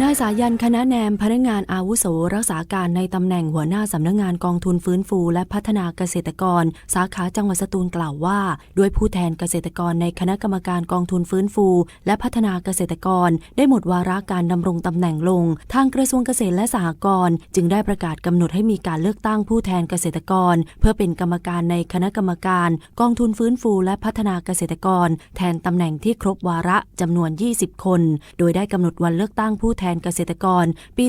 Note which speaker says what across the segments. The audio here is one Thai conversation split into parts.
Speaker 1: นายสายันคณะแนมพนักงานอาวุโสรักษาการในตำแหน่งหัวหน้าสำนักงานกองทุนฟื้นฟูและพัฒนาเกษตรกร สาขาจังหวัดสตูลกล่าวว่า ด้วยผู้แทนเกษตรกรในคณะกรรมการกองทุนฟื้นฟู และพัฒนาเกษตรกร ได้หมดวาระการดำรงตำแหน่งลง ทางกระทรวงเกษตรและสหกรณ์จึงได้ประกาศกำหนดให้มีการเลือกตั้งผู้แทนเกษตรกร เพื่อเป็นกรรมการในคณะกรรมการ กองทุนฟื้นฟูและพัฒนาเกษตรกร แทนตำแหน่งที่ครบวาระจำนวน 20 คน โดยได้กำหนดวันเลือกตั้งผู้แทนเกษตรกรปี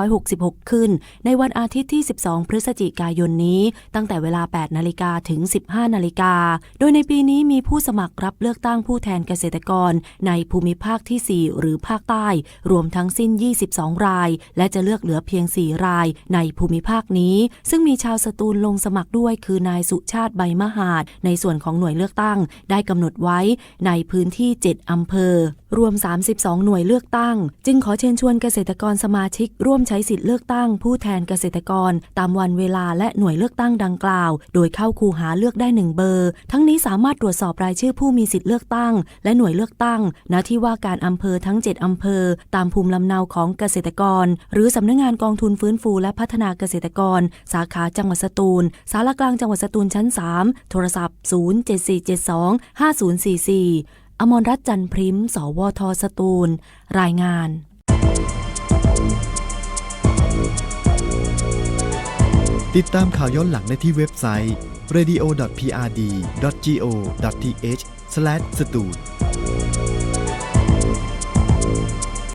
Speaker 1: 2566 ขึ้น ในวันอาทิตย์ที่ 12 พฤศจิกายนนี้ ตั้งแต่เวลา 8 นาฬิกาถึง 15 นาฬิกา โดยในปีนี้มีผู้สมัครรับเลือกตั้งผู้แทนเกษตรกร ในภูมิภาคที่ 4 หรือภาคใต้ รวมทั้งสิ้น 22 ราย และจะเลือกเหลือเพียง 4 ราย ในภูมิภาคนี้ ซึ่งมีชาวสตูลลงสมัครด้วย คือนายสุชาติใบมหาด ในส่วนของหน่วยเลือกตั้ง ได้กำหนดไว้ในพื้นที่ 7 อำเภอ รวม 32 หน่วยเลือกตั้ง จึงขอเชิญชวนเกษตรกรสมาชิก ร่วมใช้สิทธิ์เลือกตั้ง ผู้แทนเกษตรกร ตามวันเวลาและหน่วยเลือกตั้งดังกล่าว โดยเข้าคูหาเลือกได้หนึ่งเบอร์ ทั้งนี้สามารถตรวจสอบรายชื่อผู้มีสิทธิ์เลือกตั้ง และหน่วยเลือกตั้ง ณ ที่ว่าการอำเภอทั้ง 7 อำเภอ ตามภูมิลำเนาของเกษตรกร หรือสำนักงานกองทุนฟื้นฟูและพัฒนาเกษตรกร สาขาจังหวัดสตูล สารกลางจังหวัดสตูลชั้น 3 โทรศัพท์ 07472 5044 อมรรัตน์จันทร์พริม สวทสตูล รายงาน
Speaker 2: ติดตามข่าวย้อนหลังได้ที่เว็บไซต์ radio.prd.go.th/stun